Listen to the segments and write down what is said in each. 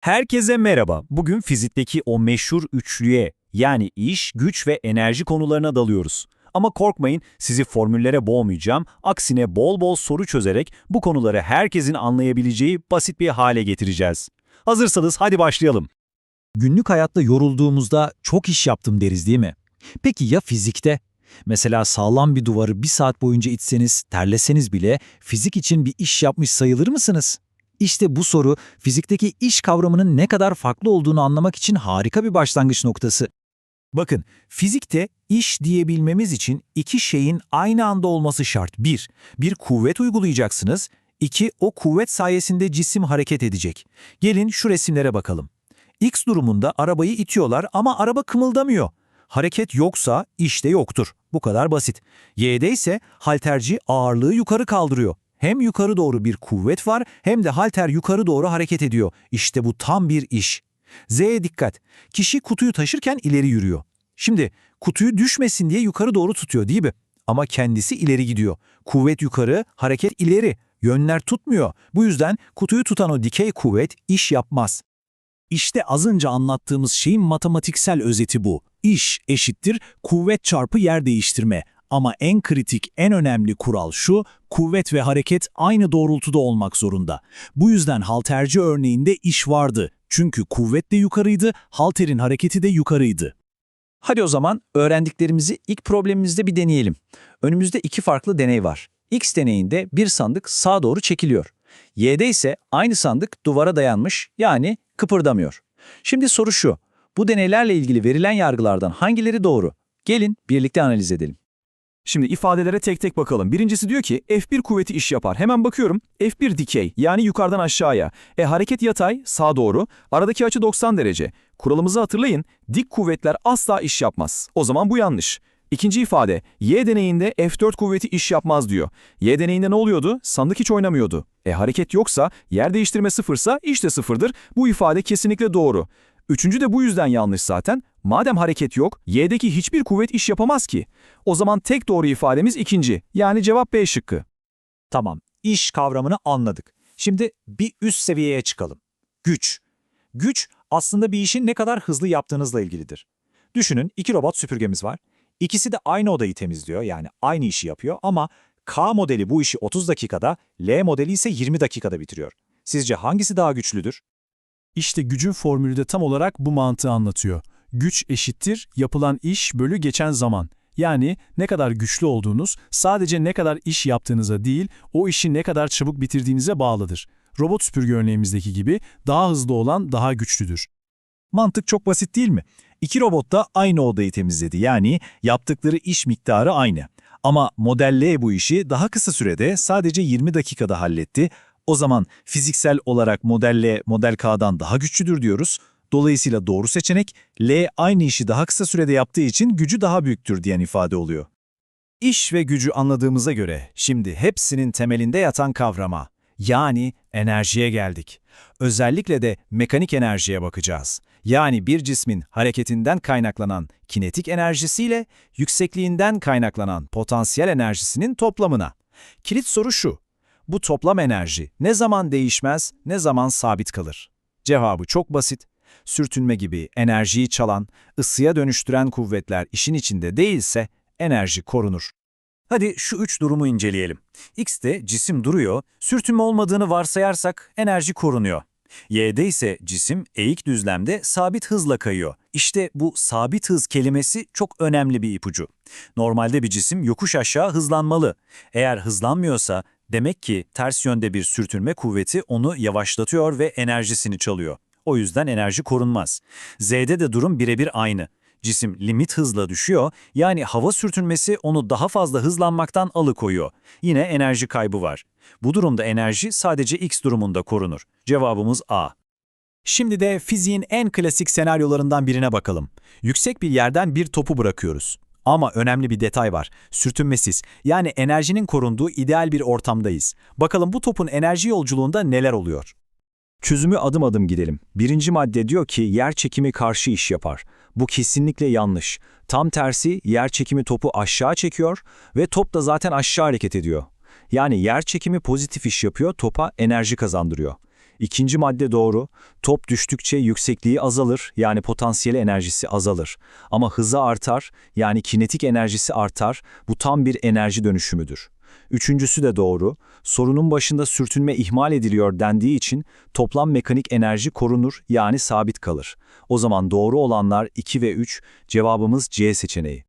Herkese merhaba. Bugün fizikteki o meşhur üçlüye yani iş, güç ve enerji konularına dalıyoruz. Ama korkmayın sizi formüllere boğmayacağım. Aksine bol bol soru çözerek bu konuları herkesin anlayabileceği basit bir hale getireceğiz. Hazırsanız hadi başlayalım. Günlük hayatta yorulduğumuzda çok iş yaptım deriz değil mi? Peki ya fizikte? Mesela sağlam bir duvarı bir saat boyunca itseniz, terleseniz bile fizik için bir iş yapmış sayılır mısınız? İşte bu soru fizikteki iş kavramının ne kadar farklı olduğunu anlamak için harika bir başlangıç noktası. Bakın, fizikte iş diyebilmemiz için iki şeyin aynı anda olması şart. Bir, bir kuvvet uygulayacaksınız. İki, o kuvvet sayesinde cisim hareket edecek. Gelin şu resimlere bakalım. X durumunda arabayı itiyorlar ama araba kımıldamıyor. Hareket yoksa iş de yoktur. Bu kadar basit. Y'de ise halterci ağırlığı yukarı kaldırıyor. Hem yukarı doğru bir kuvvet var hem de halter yukarı doğru hareket ediyor. İşte bu tam bir iş. Z'ye dikkat. Kişi kutuyu taşırken ileri yürüyor. Şimdi kutuyu düşmesin diye yukarı doğru tutuyor değil mi? Ama kendisi ileri gidiyor. Kuvvet yukarı, hareket ileri. Yönler tutmuyor. Bu yüzden kutuyu tutan o dikey kuvvet iş yapmaz. İşte az önce anlattığımız şeyin matematiksel özeti bu. İş eşittir kuvvet çarpı yer değiştirme. Ama en kritik, en önemli kural şu, kuvvet ve hareket aynı doğrultuda olmak zorunda. Bu yüzden halterci örneğinde iş vardı. Çünkü kuvvet de yukarıydı, halterin hareketi de yukarıydı. Hadi o zaman öğrendiklerimizi ilk problemimizde bir deneyelim. Önümüzde iki farklı deney var. X deneyinde bir sandık sağa doğru çekiliyor. Y'de ise aynı sandık duvara dayanmış yani kıpırdamıyor. Şimdi soru şu, bu deneylerle ilgili verilen yargılardan hangileri doğru? Gelin birlikte analiz edelim. Şimdi ifadelere tek tek bakalım. Birincisi diyor ki F1 kuvveti iş yapar. Hemen bakıyorum. F1 dikey yani yukarıdan aşağıya. E hareket yatay sağa doğru. Aradaki açı 90 derece. Kuralımızı hatırlayın. Dik kuvvetler asla iş yapmaz. O zaman bu yanlış. İkinci ifade Y deneyinde F4 kuvveti iş yapmaz diyor. Y deneyinde ne oluyordu? Sandık hiç oynamıyordu. E hareket yoksa, yer değiştirme sıfırsa iş de sıfırdır. Bu ifade kesinlikle doğru. Üçüncü de bu yüzden yanlış zaten. Madem hareket yok, Y'deki hiçbir kuvvet iş yapamaz ki. O zaman tek doğru ifademiz ikinci. Yani cevap B şıkkı. Tamam, iş kavramını anladık. Şimdi bir üst seviyeye çıkalım. Güç. Güç aslında bir işin ne kadar hızlı yaptığınızla ilgilidir. Düşünün iki robot süpürgemiz var. İkisi de aynı odayı temizliyor yani aynı işi yapıyor ama K modeli bu işi 30 dakikada, L modeli ise 20 dakikada bitiriyor. Sizce hangisi daha güçlüdür? İşte gücün formülü de tam olarak bu mantığı anlatıyor. Güç eşittir yapılan iş bölü geçen zaman. Yani ne kadar güçlü olduğunuz sadece ne kadar iş yaptığınıza değil, o işi ne kadar çabuk bitirdiğinize bağlıdır. Robot süpürge örneğimizdeki gibi daha hızlı olan daha güçlüdür. Mantık çok basit değil mi? İki robot da aynı odayı temizledi yani yaptıkları iş miktarı aynı. Ama model L bu işi daha kısa sürede sadece 20 dakikada halletti. O zaman fiziksel olarak model L model K'dan daha güçlüdür diyoruz. Dolayısıyla doğru seçenek L aynı işi daha kısa sürede yaptığı için gücü daha büyüktür diyen ifade oluyor. İş ve gücü anladığımıza göre şimdi hepsinin temelinde yatan kavrama, yani enerjiye geldik. Özellikle de mekanik enerjiye bakacağız. Yani bir cismin hareketinden kaynaklanan kinetik enerjisiyle yüksekliğinden kaynaklanan potansiyel enerjisinin toplamına. Kilit soru şu, bu toplam enerji ne zaman değişmez, ne zaman sabit kalır? Cevabı çok basit. Sürtünme gibi enerjiyi çalan, ısıya dönüştüren kuvvetler işin içinde değilse enerji korunur. Hadi şu üç durumu inceleyelim. X'te cisim duruyor, sürtünme olmadığını varsayarsak enerji korunuyor. Y'de ise cisim eğik düzlemde sabit hızla kayıyor. İşte bu sabit hız kelimesi çok önemli bir ipucu. Normalde bir cisim yokuş aşağı hızlanmalı. Eğer hızlanmıyorsa demek ki ters yönde bir sürtünme kuvveti onu yavaşlatıyor ve enerjisini çalıyor. O yüzden enerji korunmaz. Z'de de durum birebir aynı. Cisim limit hızla düşüyor, yani hava sürtünmesi onu daha fazla hızlanmaktan alıkoyuyor. Yine enerji kaybı var. Bu durumda enerji sadece X durumunda korunur. Cevabımız A. Şimdi de fiziğin en klasik senaryolarından birine bakalım. Yüksek bir yerden bir topu bırakıyoruz. Ama önemli bir detay var. Sürtünmesiz, yani enerjinin korunduğu ideal bir ortamdayız. Bakalım bu topun enerji yolculuğunda neler oluyor? Çözümü adım adım gidelim. Birinci madde diyor ki yer çekimi karşı iş yapar. Bu kesinlikle yanlış. Tam tersi yer çekimi topu aşağı çekiyor ve top da zaten aşağı hareket ediyor. Yani yer çekimi pozitif iş yapıyor, topa enerji kazandırıyor. İkinci madde doğru. Top düştükçe yüksekliği azalır yani potansiyel enerjisi azalır. Ama hızı artar yani kinetik enerjisi artar. Bu tam bir enerji dönüşümüdür. Üçüncüsü de doğru. Sorunun başında sürtünme ihmal ediliyor dendiği için toplam mekanik enerji korunur yani sabit kalır. O zaman doğru olanlar 2 ve 3, cevabımız C seçeneği.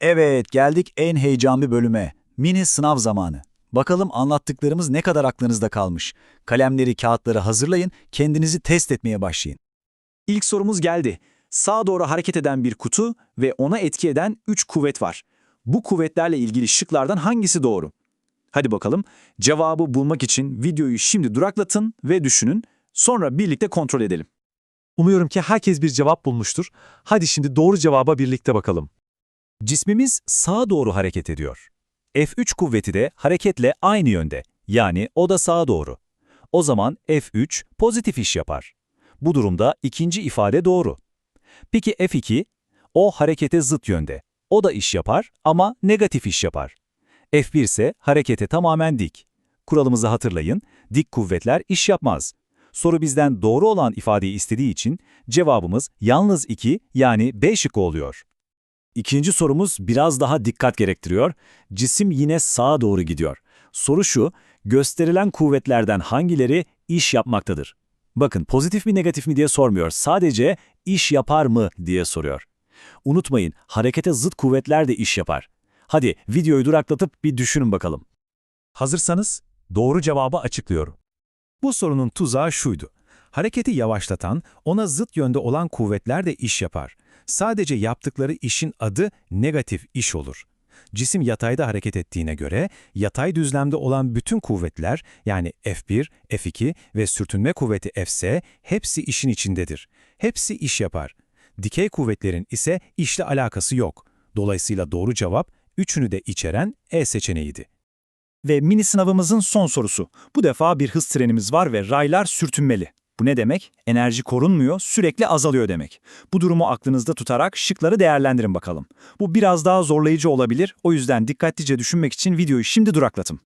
Evet, geldik en heyecanlı bölüme. Mini sınav zamanı. Bakalım anlattıklarımız ne kadar aklınızda kalmış. Kalemleri, kağıtları hazırlayın, kendinizi test etmeye başlayın. İlk sorumuz geldi. Sağa doğru hareket eden bir kutu ve ona etki eden 3 kuvvet var. Bu kuvvetlerle ilgili şıklardan hangisi doğru? Hadi bakalım. Cevabı bulmak için videoyu şimdi duraklatın ve düşünün. Sonra birlikte kontrol edelim. Umuyorum ki herkes bir cevap bulmuştur. Hadi şimdi doğru cevaba birlikte bakalım. Cismimiz sağa doğru hareket ediyor. F3 kuvveti de hareketle aynı yönde. Yani o da sağa doğru. O zaman F3 pozitif iş yapar. Bu durumda ikinci ifade doğru. Peki F2? O harekete zıt yönde. O da iş yapar ama negatif iş yapar. F1 ise harekete tamamen dik. Kuralımızı hatırlayın, dik kuvvetler iş yapmaz. Soru bizden doğru olan ifadeyi istediği için cevabımız yalnız 2 yani B şıkkı oluyor. İkinci sorumuz biraz daha dikkat gerektiriyor. Cisim yine sağa doğru gidiyor. Soru şu, gösterilen kuvvetlerden hangileri iş yapmaktadır? Bakın pozitif mi negatif mi diye sormuyor. Sadece iş yapar mı diye soruyor. Unutmayın, harekete zıt kuvvetler de iş yapar. Hadi videoyu duraklatıp bir düşünün bakalım. Hazırsanız doğru cevabı açıklıyorum. Bu sorunun tuzağı şuydu. Hareketi yavaşlatan, ona zıt yönde olan kuvvetler de iş yapar. Sadece yaptıkları işin adı negatif iş olur. Cisim yatayda hareket ettiğine göre yatay düzlemde olan bütün kuvvetler yani F1, F2 ve sürtünme kuvveti Fs hepsi işin içindedir. Hepsi iş yapar. Dikey kuvvetlerin ise işle alakası yok. Dolayısıyla doğru cevap üçünü de içeren E seçeneğiydi. Ve mini sınavımızın son sorusu. Bu defa bir hız trenimiz var ve raylar sürtünmeli. Bu ne demek? Enerji korunmuyor, sürekli azalıyor demek. Bu durumu aklınızda tutarak şıkları değerlendirin bakalım. Bu biraz daha zorlayıcı olabilir, o yüzden dikkatlice düşünmek için videoyu şimdi duraklatın.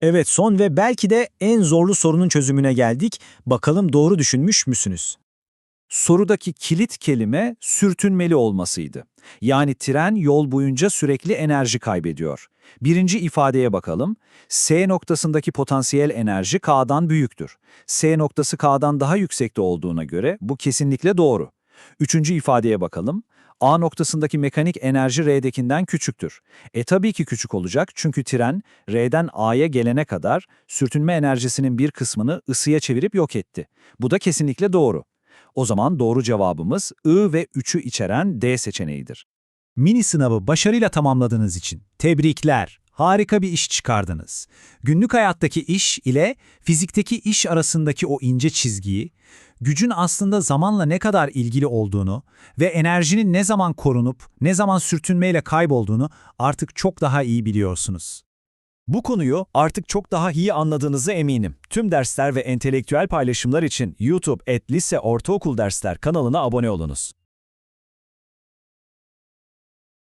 Evet son ve belki de en zorlu sorunun çözümüne geldik. Bakalım doğru düşünmüş müsünüz? Sorudaki kilit kelime sürtünmeli olmasıydı. Yani tren yol boyunca sürekli enerji kaybediyor. Birinci ifadeye bakalım. S noktasındaki potansiyel enerji K'dan büyüktür. S noktası K'dan daha yüksekte olduğuna göre bu kesinlikle doğru. Üçüncü ifadeye bakalım. A noktasındaki mekanik enerji R'dekinden küçüktür. E tabii ki küçük olacak çünkü tren R'den A'ya gelene kadar sürtünme enerjisinin bir kısmını ısıya çevirip yok etti. Bu da kesinlikle doğru. O zaman doğru cevabımız I ve 3'ü içeren D seçeneğidir. Mini sınavı başarıyla tamamladığınız için tebrikler. Harika bir iş çıkardınız. Günlük hayattaki iş ile fizikteki iş arasındaki o ince çizgiyi, gücün aslında zamanla ne kadar ilgili olduğunu ve enerjinin ne zaman korunup ne zaman sürtünmeyle kaybolduğunu artık çok daha iyi biliyorsunuz. Bu konuyu artık çok daha iyi anladığınızı eminim. Tüm dersler ve entelektüel paylaşımlar için YouTube et Lise Ortaokul Dersler kanalına abone olunuz.